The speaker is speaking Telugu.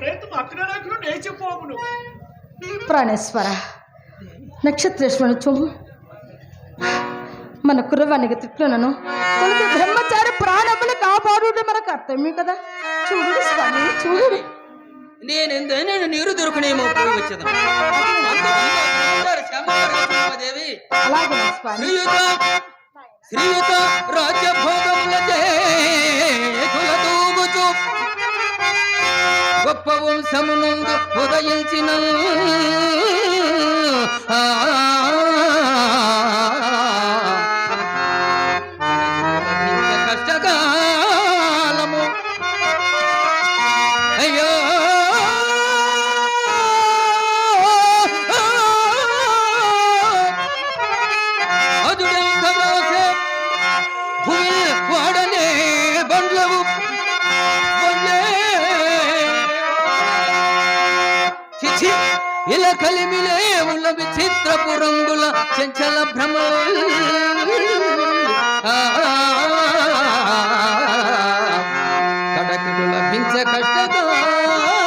ప్రయత్నం అక్కడ నాకు నేర్చిపోవును ప్రాణేశ్వర నక్షత్రేశ్వరుని చొమ్ము మన కుర్రవానికి తిట్లునను. బ్రహ్మచారి ప్రాణములు కాపాడు మన కర్తవ్యం కదా. చూడు స్వామి చూడు. నేను నీరు దొరకనేమో పోయి వచ్చేదాం. దేవి అలాగే స్వామి. శ్రీయుత శ్రీయుత రాజ్యభోగముల గొప్ప వంశమునందు ఉదయించిన కష్టకాలము. అయ్యో. అదుడెంత చిచి ఇలా కలిమిలే ఉన్న విచిత్రపు రంగుల చంచల భ్రమ కడకుడు లభించ కష్టకాలము